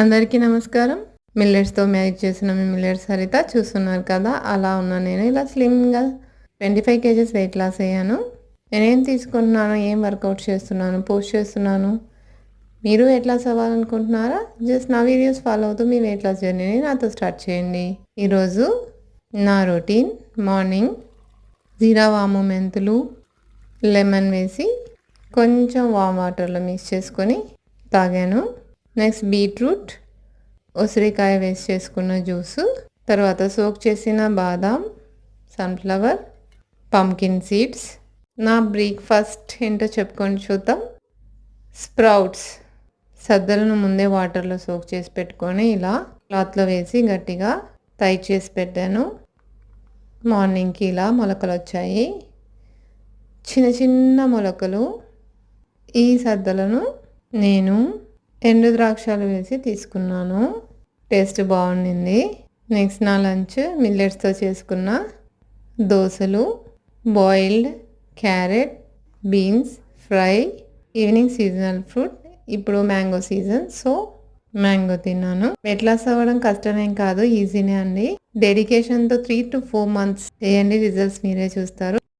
అందరికీ నమస్కారం. మిల్లెట్స్తో మ్యాజిక్ చేసిన మీ మిల్లెట్స్ హరిత చూస్తున్నారు కదా అలా ఉన్నా నేను ఇలా స్లిమ్గా twenty five KGs weight loss అయ్యాను. నేనేం తీసుకుంటున్నాను ఏం వర్కౌట్ చేస్తున్నాను పోస్ట్ చేస్తున్నాను మీరు వెయిట్ లాస్ అవ్వాలనుకుంటున్నారా? జస్ట్ నా వీడియోస్ ఫాలో అవుతూ మీ వెయిట్ లాస్ జర్నీని నాతో స్టార్ట్ చేయండి. ఈరోజు నా రొటీన్ మార్నింగ్ జీరా వాము మెంతులు లెమన్ వేసి కొంచెం వామ్ వాటర్లో మిక్స్ చేసుకొని తాగాను. నెక్స్ట్ బీట్రూట్ ఉసిరికాయ వేసి చేసుకున్న జ్యూసు తర్వాత సోక్ చేసిన బాదాం సన్ఫ్లవర్ పంకిన్ సీడ్స్. నా బ్రేక్ఫాస్ట్ ఏంటో చెప్పుకొని చూద్దాం. స్ప్రౌట్స్. సద్దలను ముందే వాటర్లో సోక్ చేసి పెట్టుకొని ఇలా క్లాత్లో వేసి గట్టిగా తై చేసి పెట్టాను. మార్నింగ్కి ఇలా మొలకలు వచ్చాయి. చిన్న చిన్న మొలకలు. ఈ సద్దలను నేను ఎండు ద్రాక్షాలు వేసి తీసుకున్నాను. టేస్ట్ బాగుండింది. నెక్స్ట్ నా లంచ్ మిల్లెట్స్తో చేసుకున్న దోశలు boiled carrot beans fry evening seasonal fruit ఇప్పుడు మ్యాంగో సీజన్ సో మ్యాంగో తిన్నాను. వెయిట్ లాస్ అవ్వడం కష్టమేం కాదు ఈజీనే అండి. డెడికేషన్తో త్రీ టు ఫోర్ మంత్స్ చేయండి రిజల్ట్స్ మీరే చూస్తారు.